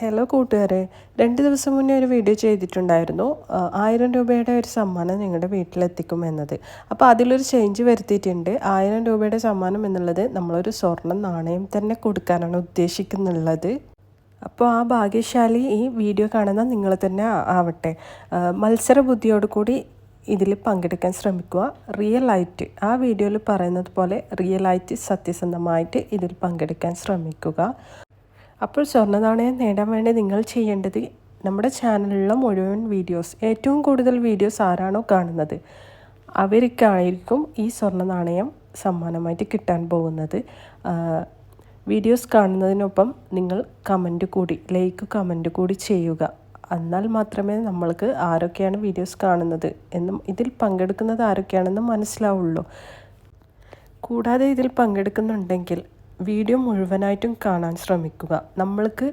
Hello കൂട്ടുകാരെ. രണ്ട് ദിവസം മുന്നേ ഒരു വീഡിയോ ചെയ്തിട്ടുണ്ടായിരുന്നു. ആയിരം രൂപയുടെ ഒരു സമ്മാനം നിങ്ങളുടെ വീട്ടിലെത്തിക്കും എന്നത്. അപ്പോൾ അതിലൊരു ചേഞ്ച് വരുത്തിയിട്ടുണ്ട്. ആയിരം രൂപയുടെ സമ്മാനം എന്നുള്ളത് നമ്മളൊരു സ്വർണ നാണയം തന്നെ കൊടുക്കാനാണ് ഉദ്ദേശിക്കുന്നുള്ളത്. അപ്പോൾ ആ ഭാഗ്യശാലി ഈ വീഡിയോ കാണുന്ന നിങ്ങൾ തന്നെ ആവട്ടെ. മത്സര ബുദ്ധിയോടുകൂടി ഇതിൽ പങ്കെടുക്കാൻ ശ്രമിക്കുക. റിയൽ ആയിട്ട് ആ വീഡിയോയിൽ പറയുന്നത് പോലെ റിയൽ ആയിട്ട് സത്യസന്ധമായിട്ട് ഇതിൽ പങ്കെടുക്കാൻ ശ്രമിക്കുക. അപ്പോൾ സ്വർണ നാണയം നേടാൻ വേണ്ടി നിങ്ങൾ ചെയ്യേണ്ടത് നമ്മുടെ ചാനലിലുള്ള മുഴുവൻ വീഡിയോസ് ഏറ്റവും കൂടുതൽ വീഡിയോസ് ആരാണോ കാണുന്നത് അവർക്കായിരിക്കും ഈ സ്വർണ നാണയം സമ്മാനമായിട്ട് കിട്ടാൻ പോകുന്നത്. വീഡിയോസ് കാണുന്നതിനൊപ്പം നിങ്ങൾ കമന്റ് കൂടി ലൈക്ക് കമന്റ് കൂടി ചെയ്യുക. എന്നാൽ മാത്രമേ നമ്മൾക്ക് ആരൊക്കെയാണ് വീഡിയോസ് കാണുന്നത് എന്നും ഇതിൽ പങ്കെടുക്കുന്നത് ആരൊക്കെയാണെന്ന് മനസ്സിലാവുള്ളൂ. കൂടാതെ ഇതിൽ പങ്കെടുക്കുന്നുണ്ടെങ്കിൽ വീഡിയോ മുഴുവനായിട്ടും കാണാൻ ശ്രമിക്കുക. നമ്മൾക്ക്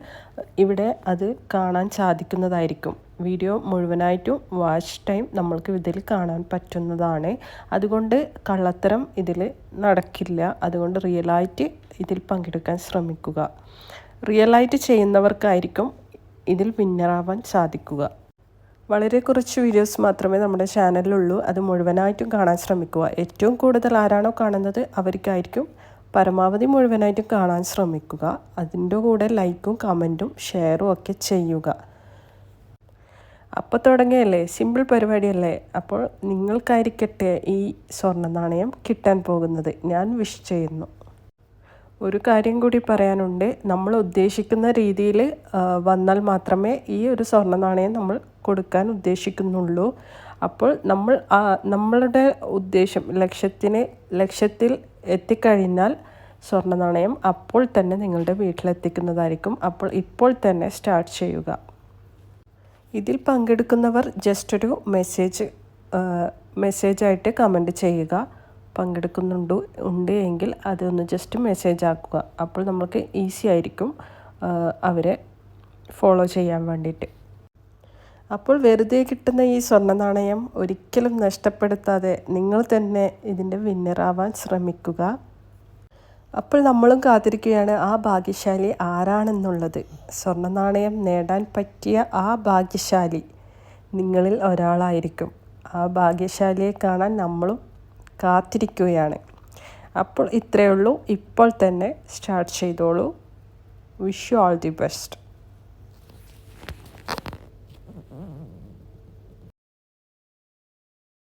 ഇവിടെ അത് കാണാൻ സാധിക്കുന്നതായിരിക്കും. വീഡിയോ മുഴുവനായിട്ടും വാച്ച് ടൈം നമ്മൾക്ക് ഇതിൽ കാണാൻ പറ്റുന്നതാണ്. അതുകൊണ്ട് കള്ളത്തരം ഇതിൽ നടക്കില്ല. അതുകൊണ്ട് റിയലായിട്ട് ഇതിൽ പങ്കെടുക്കാൻ ശ്രമിക്കുക. റിയലായിട്ട് ചെയ്യുന്നവർക്കായിരിക്കും ഇതിൽ വിന്നറാവാൻ സാധിക്കുക. വളരെ കുറച്ച് വീഡിയോസ് മാത്രമേ നമ്മുടെ ചാനലിലുള്ളൂ അത് മുഴുവനായിട്ടും കാണാൻ ശ്രമിക്കുക. ഏറ്റവും കൂടുതൽ ആരാണോ കാണുന്നത് അവർക്കായിരിക്കും പരമാവധി മുഴുവനായിട്ടും കാണാൻ ശ്രമിക്കുക. അതിന്റെ കൂടെ ലൈക്കും കമന്റും ഷെയറും ഒക്കെ ചെയ്യുക. അപ്പോൾ തുടങ്ങിയല്ലേ? സിമ്പിൾ പരിപാടിയല്ലേ? അപ്പോൾ നിങ്ങൾക്കായിരിക്കട്ടെ ഈ സ്വർണ നാണയം കിട്ടാൻ പോകുന്നത്. ഞാൻ വിഷ് ചെയ്യുന്നു. ഒരു കാര്യം കൂടി പറയാനുണ്ട്. നമ്മൾ ഉദ്ദേശിക്കുന്ന രീതിയിൽ വന്നാൽ മാത്രമേ ഈ ഒരു സ്വർണ നാണയം നമ്മൾ കൊടുക്കാൻ ഉദ്ദേശിക്കുന്നുള്ളൂ. അപ്പോൾ നമ്മൾ നമ്മളുടെ ഉദ്ദേശം ലക്ഷ്യത്തിന് ലക്ഷ്യത്തിൽ എത്തിക്കഴിഞ്ഞാൽ സ്വർണ നാണയം അപ്പോൾ തന്നെ നിങ്ങളുടെ വീട്ടിലെത്തിക്കുന്നതായിരിക്കും. അപ്പോൾ ഇപ്പോൾ തന്നെ സ്റ്റാർട്ട് ചെയ്യുക. ഇതിൽ പങ്കെടുക്കുന്നവർ ജസ്റ്റ് ഒരു മെസ്സേജ് മെസ്സേജായിട്ട് കമന്റ് ചെയ്യുക. പങ്കെടുക്കുന്നുണ്ട് ഉണ്ട് എങ്കിൽ അതൊന്ന് ജസ്റ്റ് മെസ്സേജ് ആക്കുക. അപ്പോൾ നമുക്ക് ഈസി ആയിരിക്കും അവരെ ഫോളോ ചെയ്യാൻ വേണ്ടിയിട്ട്. അപ്പോൾ വെറുതെ കിട്ടുന്ന ഈ സ്വർണ നാണയം ഒരിക്കലും നഷ്ടപ്പെടുത്താതെ നിങ്ങൾ തന്നെ ഇതിന്റെ വിന്നറാവാൻ ശ്രമിക്കുക. അപ്പോൾ നമ്മളും കാത്തിരിക്കുകയാണ് ആ ഭാഗ്യശാലി ആരാണെന്നുള്ളത്? സ്വർണ നാണയം നേടാൻ പറ്റിയ ആ ഭാഗ്യശാലി നിങ്ങളിൽ ഒരാളായിരിക്കും. ആ ഭാഗ്യശാലിയെ കാണാൻ നമ്മളും കാത്തിരിക്കുകയാണ്. അപ്പോൾ ഇത്രയേ ഉള്ളൂ. ഇപ്പോൾ തന്നെ സ്റ്റാർട്ട് ചെയ്തോളൂ. Wish you all the best Mm-hmm.